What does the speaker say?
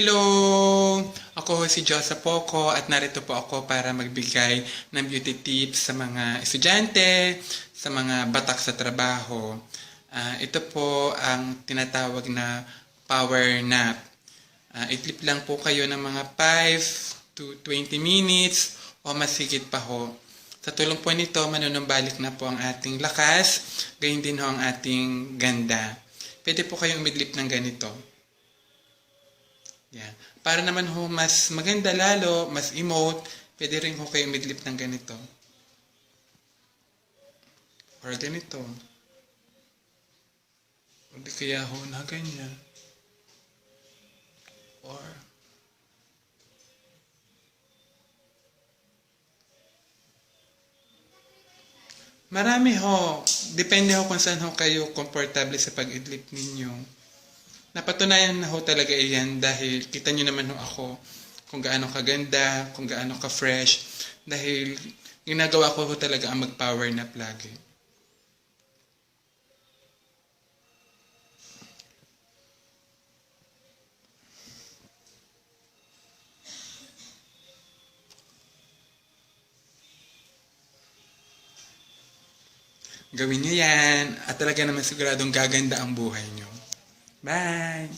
Hello! Ako si Josa Poco at narito po ako para magbigay ng beauty tips sa mga estudyante, sa mga batak sa trabaho. Ah, ito po ang tinatawag na power nap. Ah, itlip lang po kayo ng mga 5 to 20 minutes o mas higit pa ho. Sa tulong po nito, manunumbalik na po ang ating lakas, gayon din ho ang ating ganda. Pwede po kayong umidlip ng ganito. Yan. Para naman ho mas maganda lalo, mas emote, pwede rin ho kayo midlip ng ganito. Or ganito. O di kaya ho na ganyan. Or Marami ho. Depende ho kung saan ho kayo komportable sa pag-idlip ninyo. Napatunayan na ho talaga iyan dahil kita nyo naman ho ako kung gaano kaganda, kung gaano ka-fresh. Dahil ginagawa ko ho talaga ang mag-power nap lagi. Gawin nyo yan at talaga naman siguradong gaganda ang buhay nyo. Bye!